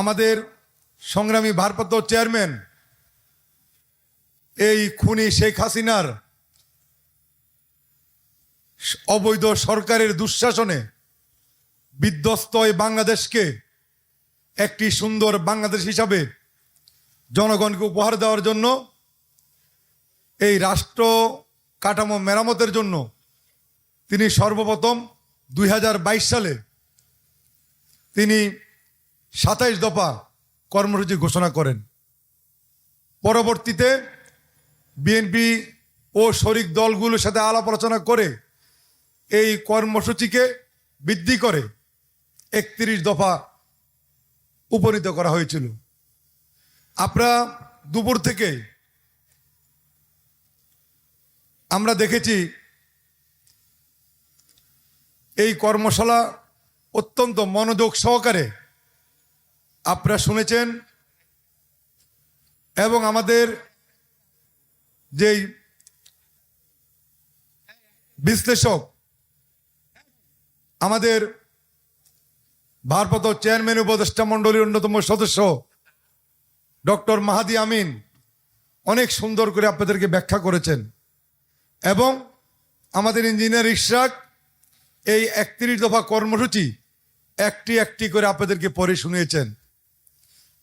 আমাদের সংগ্রামী ভারপ্রাপ্ত চেয়ারম্যান, এই খুনি শেখ হাসিনার অবৈধ সরকারের দুঃশাসনে বিধ্বস্ত এই বাংলাদেশকে একটি সুন্দর বাংলাদেশ হিসাবে জনগণকে উপহার দেওয়ার জন্য, এই রাষ্ট্র কাঠামো মেরামতের জন্য তিনি সর্বপ্রথম দুই হাজার বাইশ সালে তিনি সাতাইশ দফা কর্মসূচি ঘোষণা করেন। পরবর্তীতে বিএনপি ও শরিক দলগুলোর সাথে আলাপ আলোচনা করে এই কর্মসূচিকে বৃদ্ধি করে একত্রিশ দফা উপনীত করা হয়েছিল। আপনারা দুপুর থেকে আমরা দেখেছি এই কর্মশালা অত্যন্ত মনোযোগ সহকারে আপনারা শুনেছেন এবং আমাদের যেই বিশ্লেষক, আমাদের ভারপ্রাপ্ত চেয়ারম্যান উপদেষ্টা মণ্ডলীর অন্যতম সদস্য ডক্টর মাহাদি আমিন অনেক সুন্দর করে আপনাদেরকে ব্যাখ্যা করেছেন। এবং আমাদের ইঞ্জিনিয়ার ইশরাক এই একত্রিশ দফা কর্মসূচি একটি একটি করে আপনাদেরকে পরে শুনিয়েছেন।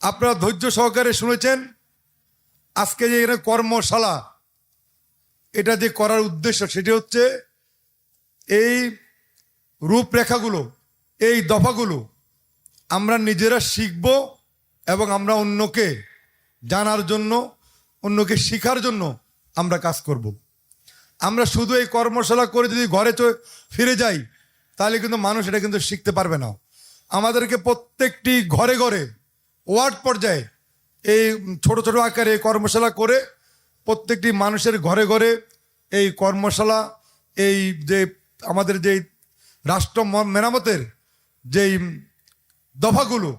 আপনারা ধৈর্য সহকারে শুনেছেন, আজকে যে এখানে কর্মশালা, এটা যে করার উদ্দেশ্য সেটি হচ্ছে এই রূপরেখাগুলো, এই দফাগুলো আমরা নিজেরা শিখব এবং আমরা অন্যকে জানার জন্য, অন্যকে শেখার জন্য আমরা কাজ করব। আমরা শুধু এই কর্মশালা করে যদি ঘরে ফিরে যাই, তাহলে কিন্তু মানুষ এটা কিন্তু শিখতে পারবে না আমাদেরকে প্রত্যেকটি ঘরে ঘরে ওয়ার্ড পর্যায়ে এই ছোট ছোট আকারে কর্মশালা করে প্রত্যেকটি মানুষের ঘরে ঘরে এই কর্মশালা, এই যে আমাদের যে রাষ্ট্র মেরামতের যেই দফাগুলো,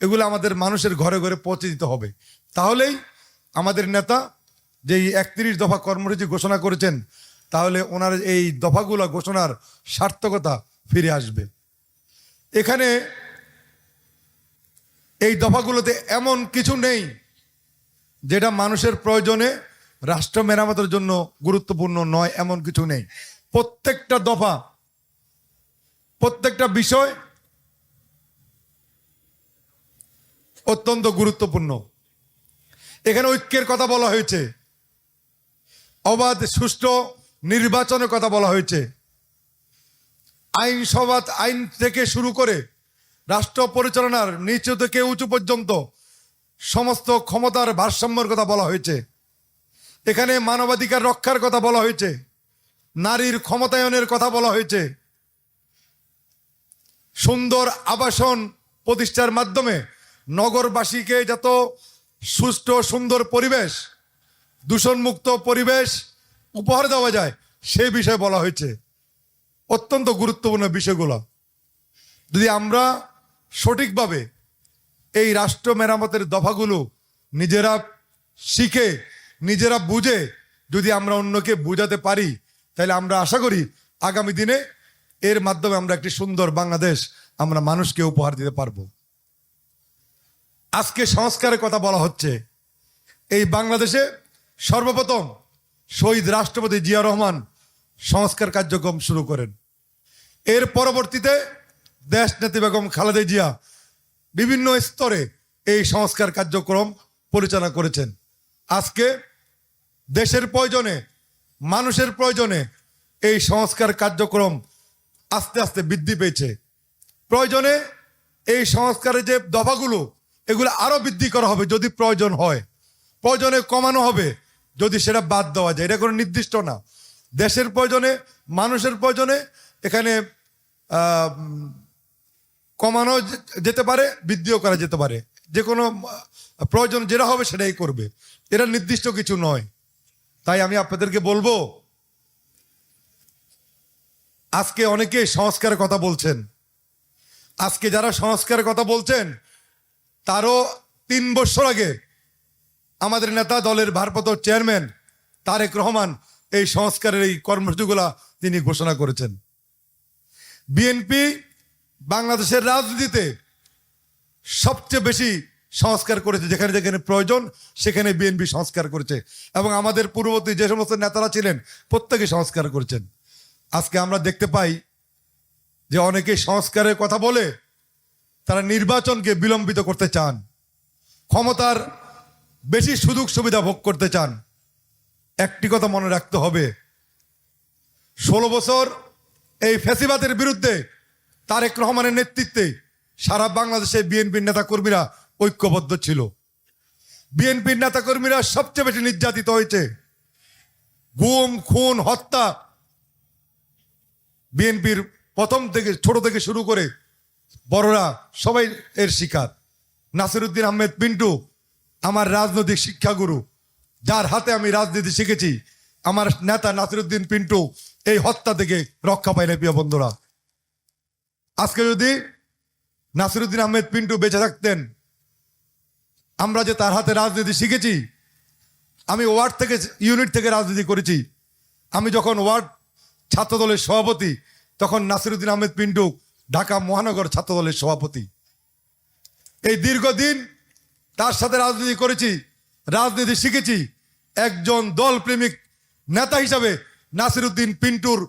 এগুলো আমাদের মানুষের ঘরে ঘরে পৌঁছে দিতে হবে। তাহলেই আমাদের নেতা যেই একত্রিশ দফা কর্মসূচি ঘোষণা করেছেন, তাহলে ওনার এই দফাগুলো ঘোষণার সার্থকতা ফিরে আসবে। এখানে এই দফাগুলোতে এমন কিছু নেই যেটা মানুষের প্রয়োজনে রাষ্ট্র মেরামতের জন্য গুরুত্বপূর্ণ নয়, এমন কিছু নেই। প্রত্যেকটা দফা, প্রত্যেকটা বিষয় অত্যন্ত গুরুত্বপূর্ণ। এখানে ঐক্যের কথা বলা হয়েছে, অবাধ সুষ্ঠু নির্বাচনের কথা বলা হয়েছে। আইনসভা আইন থেকে শুরু করে রাষ্ট্র পরিচালনার নিচু থেকে উঁচু পর্যন্ত সমস্ত ক্ষমতার ভারসাম্যর কথা বলা হয়েছে। এখানে মানবাধিকার রক্ষার কথা বলা হয়েছে। নারীর ক্ষমতায়নের কথা বলা হয়েছে। সুন্দর আবাসন প্রতিষ্ঠার মাধ্যমে নগরবাসীকে যত সুষ্ঠু, সুন্দর পরিবেশ, দূষণমুক্ত পরিবেশ উপহার দেওয়া যায়, সেই বিষয়ে বলা হয়েছে। অত্যন্ত গুরুত্বপূর্ণ বিষয়গুলো। যদি আমরা সঠিকভাবে এই রাষ্ট্র মেরামতের দফাগুলো নিজেরা শিখে, নিজেরা বুঝে যদি আমরা অন্যকে বুঝাতে পারি, তাহলে আমরা আশা করি আগামী দিনে এর মাধ্যমে আমরা একটি সুন্দর বাংলাদেশ আমরা মানুষকে উপহার দিতে পারব। আজকে সংস্কারের কথা বলা হচ্ছে। এই বাংলাদেশে সর্বপ্রথম শহীদ রাষ্ট্রপতি জিয়া রহমান সংস্কার কার্যক্রম শুরু করেন। এর পরবর্তীতে দেশ নেত্রী বেগম খালেদা জিয়া বিভিন্ন স্তরে এই সংস্কার কার্যক্রম পরিচালনা করেছেন। আজকে দেশের প্রয়োজনে, মানুষের প্রয়োজনে এই সংস্কার কার্যক্রম আস্তে আস্তে বৃদ্ধি পেয়েছে। প্রয়োজনে এই সংস্কারের যে দফাগুলো, এগুলো আরও বৃদ্ধি করা হবে যদি প্রয়োজন হয়। প্রয়োজনে কমানো হবে যদি সেটা বাদ দেওয়া যায়। এটা কোনো নির্দিষ্ট না। দেশের প্রয়োজনে, মানুষের প্রয়োজনে, এখানে কমানো যেতে পারে, বৃদ্ধিও করা যেতে পারে। যে কোনো প্রয়োজন যেটা হবে সেটাই করবে। এটা নির্দিষ্ট কিছু নয়। তাই আমি আপনাদেরকে বলব, আজকে অনেকে সংস্কারের কথা বলছেন। আজকে যারা সংস্কারের কথা বলছেন, তারও তিন বছর আগে আমাদের নেতা দলের ভারপ্রাপ্ত চেয়ারম্যান তারেক রহমান এই সংস্কারের এই কর্মসূচিগুলা তিনি ঘোষণা করেছেন। বিএনপি বাংলাদেশের রাজনীতিতে সবচেয়ে বেশি সংস্কার করেছে, যেখানে যেখানে প্রয়োজন, সেখানে বিএনপি সংস্কার করেছে। এবং আমাদের পূর্ববর্তী যে সমস্ত নেতারা ছিলেন প্রত্যেকে সংস্কার করেছেন। আজকে আমরা দেখতে পাই যে অনেকে সংস্কারের কথা বলে তারা নির্বাচনকে বিলম্বিত করতে চান, ক্ষমতার বেশি সুযোগ সুবিধা ভোগ করতে চান। একটি কথা মনে রাখতে হবে, ষোলো বছর এই ফ্যাসিবাদের বিরুদ্ধে তারেক রহমানের নেতৃত্বে সারা বাংলাদেশে বিএনপির নেতাকর্মীরা ঐক্যবদ্ধ ছিল। বিএনপির নেতাকর্মীরা সবচেয়ে বেশি নির্যাতিত হয়েছে। গুম, খুন, হত্যা বিএনপির প্রথম থেকে, ছোট থেকে শুরু করে বড়রা সবাই এর শিকার। নাসিরুদ্দিন আহমেদ পিন্টু, আমার রাজনৈতিক শিক্ষাগুরু, যার হাতে আমি রাজনীতি শিখেছি, আমার নেতা নাসিরুদ্দিন পিন্টু এই হত্যা থেকে রক্ষা না প্রিয় বন্ধুরা। আজকে যদি নাসিরুদ্দিন আহমেদ পিন্টু বেঁচে থাকতেন, আমরা যে তার হাতে রাজনীতি শিখেছি, আমি ওয়ার্ড থেকে, ইউনিট থেকে রাজনীতি করেছি। আমি যখন ওয়ার্ড ছাত্রদলের সভাপতি, তখন নাসিরুদ্দিন আহমেদ পিন্টু ঢাকা মহানগর ছাত্রদলের সভাপতি। এই দীর্ঘদিন তার সাথে রাজনীতি করেছি, রাজনীতি শিখেছি। একজন দল প্রেমিক নেতা হিসাবে নাসিরুদ্দিন পিন্টুর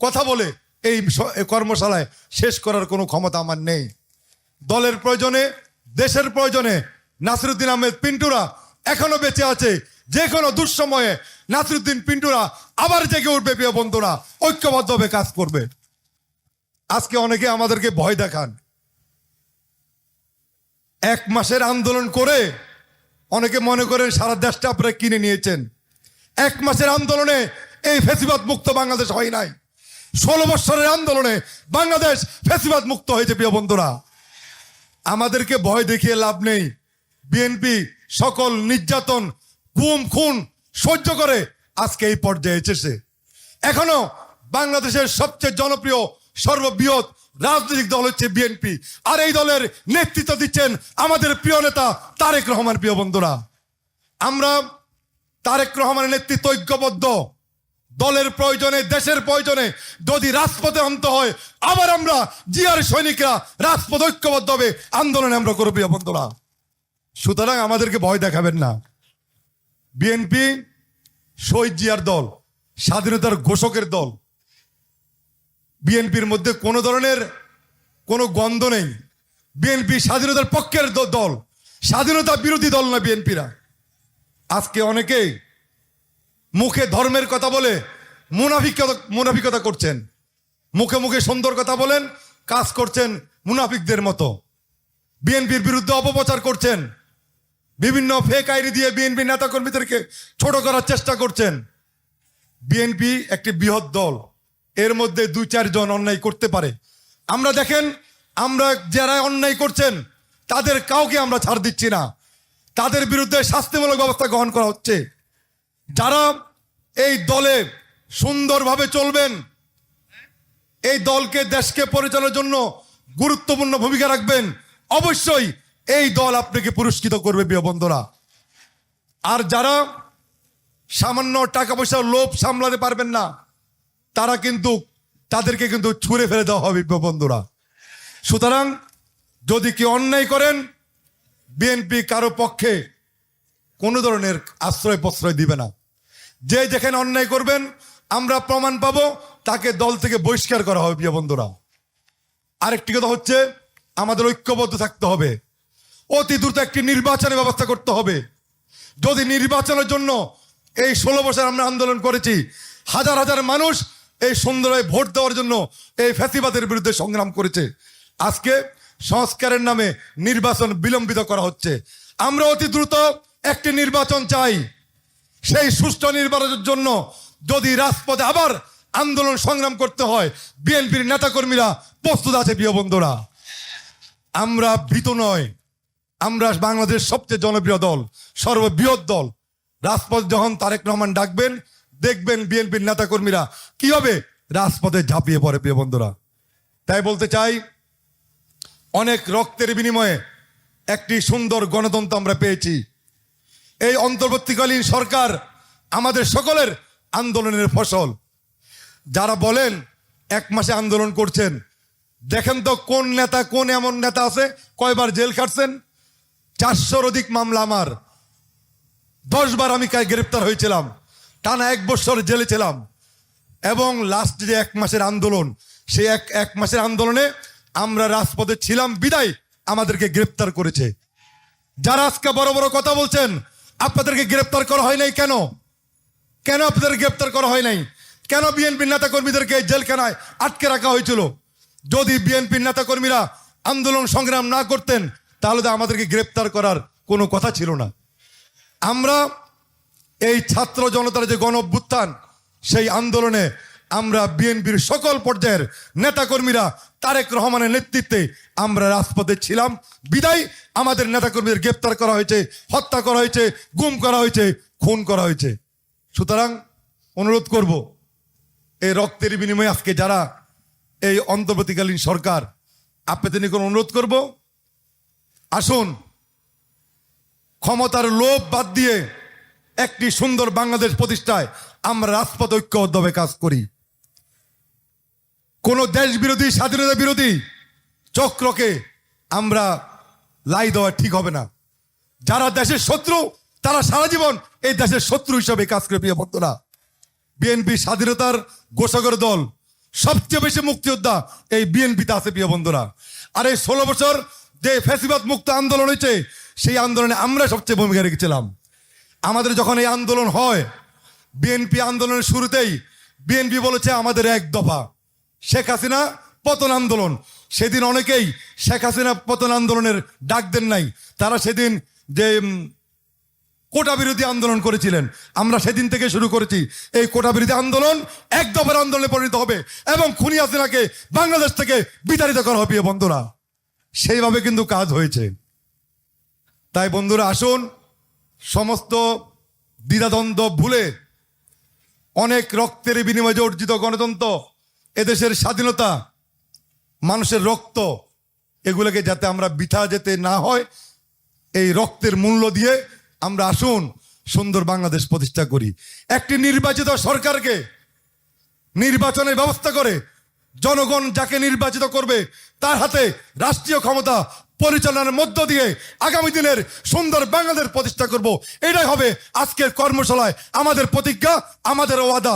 কথা বলে এই কর্মশালায় শেষ করার কোনো ক্ষমতা আমার নেই। দলের প্রয়োজনে, দেশের প্রয়োজনে নাসিরুদ্দিন আহমেদ পিন্টুরা এখনও বেঁচে আছে। যে কোনো দুঃসময়ে নাসিরুদ্দিন পিন্টুরা আবার জেগে উঠবে, প্রিয় বন্ধুরা। ঐক্যবদ্ধভাবে কাজ করবে। আজকে অনেকে আমাদেরকে ভয় দেখান। এক মাসের আন্দোলন করে অনেকে মনে করেন সারা দেশটা আপনারা কিনে নিয়েছেন। এক মাসের আন্দোলনে এই ফেসিবাদ মুক্ত বাংলাদেশ হয় নাই। ষোলো বৎসরের আন্দোলনে বাংলাদেশ ফেসিবাদ মুক্ত হয়েছে, প্রিয় বন্ধুরা। আমাদেরকে ভয় দেখিয়ে লাভ নেই। বিএনপি সকল নির্যাতন, গুম, খুন সহ্য করে আজকে এই পর্যায়ে এসেছে। এখনও বাংলাদেশের সবচেয়ে জনপ্রিয় সর্ববৃহৎ রাজনৈতিক দল হচ্ছে বিএনপি আর এই দলের নেতৃত্ব দিচ্ছেন আমাদের প্রিয় নেতা তারেক রহমান, প্রিয় বন্ধুরা। আমরা তারেক রহমানের নেতৃত্ব ঐক্যবদ্ধ। দলের প্রয়োজনে, দেশের প্রয়োজনে যদি রাজপথে অন্ত হয়, আবার আমরা জিয়ার সৈনিকরা রাজপথ ঐক্যবদ্ধ হবে, আন্দোলনে আমরা করব বন্ধুরা। সুতরাং আমাদেরকে ভয় দেখাবেন না। বিএনপি শহীদ জিয়ার দল, স্বাধীনতার ঘোষকের দল। বিএনপির মধ্যে কোনো ধরনের কোনো গন্ধ নেই। বিএনপি স্বাধীনতার পক্ষের দল, স্বাধীনতা বিরোধী দল না বিএনপিরা। আজকে অনেকেই মুখে ধর্মের কথা বলে মুনাফিকতা মুনাফিকতা করছেন। মুখে মুখে সুন্দর কথা বলেন, কাজ করছেন মুনাফিকদের মতো। বিএনপির বিরুদ্ধে অপপ্রচার করছেন। বিভিন্ন ফেক আইডি দিয়ে বিএনপি নেতাকর্মীদেরকে ছোট করার চেষ্টা করছেন। বিএনপি একটি বৃহৎ দল। এর মধ্যে দুই চারজন অন্যায় করতে পারে। আমরা দেখেন, আমরা যারা অন্যায় করছেন, তাদের কাউকে আমরা ছাড় দিচ্ছি না। তাদের বিরুদ্ধে শাস্তিমূলক ব্যবস্থা গ্রহণ করা হচ্ছে। যারা এই দলে সুন্দরভাবে চলবেন, এই দলকে দেশকে পরিচালনার জন্য গুরুত্বপূর্ণ ভূমিকা রাখবেন, অবশ্যই এই দল আপনাকে পুরস্কৃত করবে, প্রিয় বন্ধুরা। আর যারা সামান্য টাকা পয়সার লোভ সামলাতে পারবেন না, তারা কিন্তু, তাদেরকে কিন্তু ছুঁড়ে ফেলে দেওয়া হবে, প্রিয় বন্ধুরা। সুতরাং যদি কি অন্যায় করেন, বিএনপি কারও পক্ষে কোনো ধরনের আশ্রয় প্রশ্রয় দিবে না। যে যেখানে অন্যায় করবেন, আমরা প্রমাণ পাবো, তাকে দল থেকে বহিষ্কার করা হবে, প্রিয় বন্ধুরা। আরেকটি কথা হচ্ছে, আমাদের ঐক্যবদ্ধ থাকতে হবে। অতি দ্রুত একটি নির্বাচনের ব্যবস্থা করতে হবে। যদি নির্বাচনের জন্য এই ষোলো বছর আমরা আন্দোলন করেছি, হাজার হাজার মানুষ এই সুন্দরভাবে ভোট দেওয়ার জন্য এই ফ্যাসিবাদের বিরুদ্ধে সংগ্রাম করেছে। আজকে সংস্কারের নামে নির্বাচন বিলম্বিত করা হচ্ছে। আমরা অতি দ্রুত একটি নির্বাচন চাই। সেই সুষ্ঠু নির্বাচনের জন্য যদি রাজপথে আবার আন্দোলন সংগ্রাম করতে হয়, বিএনপির নেতাকর্মীরা প্রস্তুত আছে, প্রিয় বন্ধুরা। আমরা ভীত নয় আমরা বাংলাদেশ সবচেয়ে জনপ্রিয় দল, সর্ববৃহৎ দল। রাজপথ যখন তারেক রহমান ডাকবেন, দেখবেন বিএনপির নেতাকর্মীরা কীভাবে রাজপথে ঝাঁপিয়ে পড়ে, প্রিয় বন্ধুরা। তাই বলতে চাই, অনেক রক্তের বিনিময়ে একটি সুন্দর গণতন্ত্র আমরা পেয়েছি। এই অন্তর্বর্তীকালীন সরকার আমাদের সকলের আন্দোলনের ফসল। যারা বলেন এক মাসে আন্দোলন করছেন, দেখেন তো কোন নেতা, কোন এমন নেতা আছে, কয়বার জেল খাটছেন? চারশোর অধিক মামলা আমার। দশ বার আমি কায় গ্রেপ্তার হয়েছিলাম, টানা এক বছর জেলে ছিলাম। এবং লাস্ট যে এক মাসের আন্দোলন, সেই এক এক মাসের আন্দোলনে আমরা রাজপথে ছিলাম, বিদায় আমাদেরকে গ্রেপ্তার করেছে। যারা আজকে বড় বড় কথা বলছেন আপনাদেরকে গ্রেপ্তার করা হয় নাই কেন? কেন আপনাদের গ্রেপ্তার করা হয় নাই? কেন বিএনপির নেতা কর্মীদেরকে জেলখানায় আটকে রাখা হয়েছিল? যদি বিএনপির নেতা কর্মীরা আন্দোলন সংগ্রাম না করতেন, তাহলে তো আমাদেরকে গ্রেপ্তার করার কোনো কথা ছিল না। আমরা এই ছাত্র জনতার যে গণ সেই আন্দোলনে আমরা বিএনপির সকল পর্যায়ের নেতাকর্মীরা তারেক রহমানের নেতৃত্বে আমরা রাজপথে ছিলাম। বিদায়, আমাদের নেতাকর্মীদের গ্রেপ্তার করা হয়েছে, হত্যা করা হয়েছে, গুম করা হয়েছে, খুন করা হয়েছে। সুতরাং অনুরোধ করব, এই রক্তের বিনিময়ে আজকে যারা এই অন্তর্বর্তীকালীন সরকার, আপনাদের নিকট অনুরোধ করব, আসুন, ক্ষমতার লোভ বাদ দিয়ে একটি সুন্দর বাংলাদেশ প্রতিষ্ঠায় আমরা রাজপথ ঐক্যবদ্ধভাবে কাজ করি। কোন দেশ বিরোধী স্বাধীনতা বিরোধী চক্রকে আমরা লাই দেওয়া ঠিক হবে না। যারা দেশের শত্রু, তারা সারা জীবন এই দেশের শত্রু হিসাবে কাজ করে, প্রিয় ভক্তরা বিএনপি স্বাধীনতার গোসাগর দল, সবচেয়ে বেশি মুক্তিযোদ্ধা এই বিএনপিতে আছে, প্রিয় বন্ধুরা। আর এই ষোলো বছর যে ফেসিবাদ মুক্ত আন্দোলন হয়েছে, সেই আন্দোলনে আমরা সবচেয়ে ভূমিকা রেখেছিলাম। আমাদের যখন এই আন্দোলন হয়, বিএনপি আন্দোলনের শুরুতেই বিএনপি বলেছে, আমাদের এক দফা। শেখ হাসিনা পতন আন্দোলন। সেদিন অনেকেই শেখ হাসিনা পতন আন্দোলনের ডাক দেন নাই। তারা সেদিন যে কোটা বিরোধী আন্দোলন করেছিলেন, আমরা সেদিন থেকে শুরু করেছি। এই কোটা বিরোধী আন্দোলন এক দফার আন্দোলনে পরিণত হবে এবং খুনি হাসিনাকে বাংলাদেশ থেকে বিতাড়িত করা হবে বন্ধুরা। সেইভাবে কিন্তু কাজ হয়েছে। তাই বন্ধুরা, আসুন, সমস্ত দ্বিধাদ্বন্দ্ব ভুলে অনেক রক্তের বিনিময়ে অর্জিত গণতন্ত্র এদেশের স্বাধীনতা, মানুষের রক্ত, এগুলোকে যাতে আমরা বিথা যেতে না হয়, এই রক্তের মূল্য দিয়ে আমরা আসুন, সুন্দর বাংলাদেশ প্রতিষ্ঠা করি। একটি নির্বাচিত সরকারকে নির্বাচনের ব্যবস্থা করে জনগণ যাকে নির্বাচিত করবে, তার হাতে রাষ্ট্রীয় ক্ষমতা পরিচালনার মধ্য দিয়ে আগামী দিনের সুন্দর বাংলাদেশ প্রতিষ্ঠা করব। এটাই হবে আজকের কর্মশালায় আমাদের প্রতিজ্ঞা, আমাদের ওয়াদা।